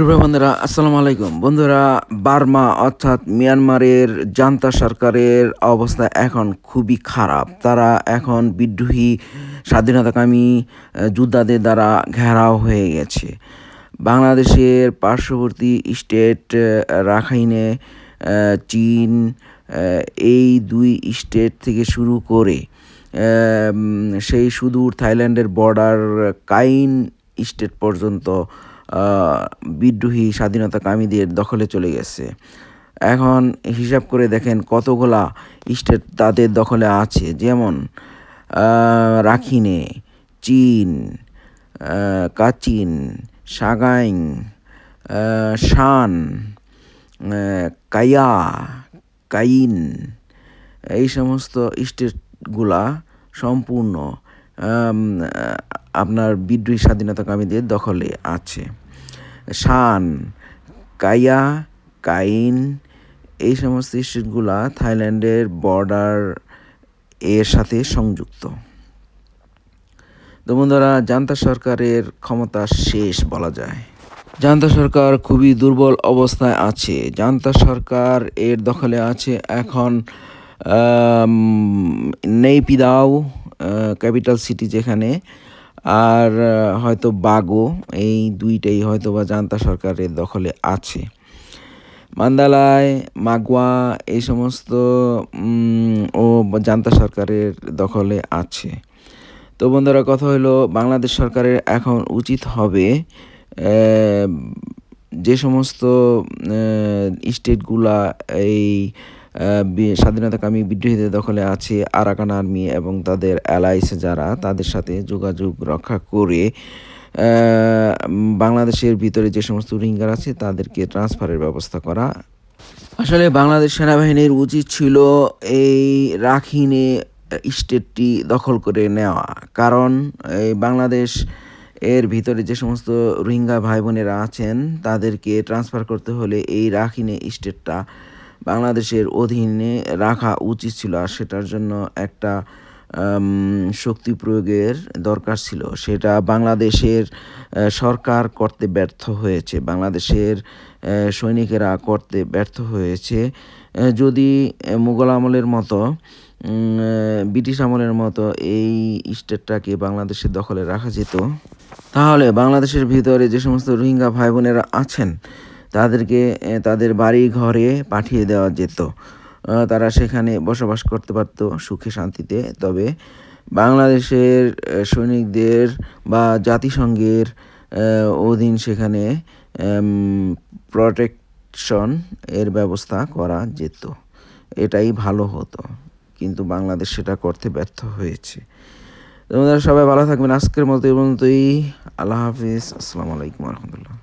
শুভ বন্ধুরা আসসালামু আলাইকুম। বন্ধুরা, বার্মা অর্থাৎ মিয়ানমারের জান্তা সরকারের অবস্থা এখন খুবই খারাপ। তারা এখন বিদ্রোহী, স্বাধীনতাকামী যোদ্ধাদের দ্বারা ঘেরাও হয়ে গেছে। বাংলাদেশের পার্শ্ববর্তী স্টেট রাখাইনে চীন এই দুই স্টেট থেকে শুরু করে সেই সুদূর থাইল্যান্ডের বর্ডার কাইন স্টেট পর্যন্ত বিদ্রোহী স্বাধীনতাকামীদের দখলে চলে গেছে। এখন হিসাব করে দেখেন কতগুলা স্টেট তাদের দখলে আছে। যেমন রাখিনে, চীন কাচিন, সাগাইং শান কায়া কাইন, এই সমস্ত স্টেটগুলা সম্পূর্ণ আপনার বিদ্রোহী স্বাধীনতাকামীদের দখলে আছে। শান, কাইয়া, কাইন, এই সমস্ত স্টেটগুলা থাইল্যান্ডের বর্ডার এর সাথে সংযুক্ত। তো বন্ধুরা, জান্তা সরকারের ক্ষমতা শেষ বলা যায়। জান্তা সরকার খুবই দুর্বল অবস্থায় আছে। জান্তা সরকার এর দখলে আছে এখন নেইপিদাও ক্যাপিটাল সিটি যেখানে, আর হয়তো বাগো, এই দুইটাই হয়তো বা জান্তা সরকারের দখলে আছে। মান্দালায়, মাগুয়া এই সমস্ত ও জান্তা সরকারের দখলে আছে। তো বন্ধুরা, কথা হলো বাংলাদেশ সরকারের এখন উচিত হবে যে সমস্ত স্টেটগুলা এই স্বাধীনতাকামী বিদ্রোহীদের দখলে আছে আরাকান আর্মি এবং তাদের অ্যালাইস যারা, তাদের সাথে যোগাযোগ রক্ষা করে বাংলাদেশের ভিতরে যে সমস্ত রোহিঙ্গার আছে, তাদেরকে ট্রান্সফারের ব্যবস্থা করা। আসলে বাংলাদেশ সেনাবাহিনীর উচিত ছিল এই রাখিনে স্টেটটি দখল করে নেওয়া। কারণ এই বাংলাদেশ এর ভিতরে যে সমস্ত রোহিঙ্গা ভাই বোনেরা আছেন, তাদেরকে ট্রান্সফার করতে হলে এই রাখিনে স্টেটটা বাংলাদেশের অধীনে রাখা উচিত ছিল আর সেটার জন্য একটা শক্তি প্রয়োগের দরকার ছিল। সেটা বাংলাদেশের সরকার করতে ব্যর্থ হয়েছে, বাংলাদেশের সৈনিকেরা করতে ব্যর্থ হয়েছে। যদি মুঘল আমলের মতো ব্রিটিশ আমলের মতো এই স্টেটটাকে বাংলাদেশের দখলে রাখা যেত, তাহলে বাংলাদেশের ভিতরে যে সমস্ত রোহিঙ্গা ভাই বোনেরা আছেন তাদেরকে তাদের বাড়ি ঘরে পাঠিয়ে দেওয়া যেত। তারা সেখানে বসবাস করতে পারতো সুখে শান্তিতে। তবে বাংলাদেশের সৈনিকদের বা জাতিসংঘের অধীন সেখানে প্রোটেকশন এর ব্যবস্থা করা যেত। এটাই ভালো হতো। কিন্তু বাংলাদেশ সেটা করতে ব্যর্থ হয়েছে। তোমাদের সবাই ভালো থাকবেন। আজকের মতো এই পর্যন্তই। আল্লাহ হাফিজ। আসসালামু আলাইকুম রহমতুল্লাহ।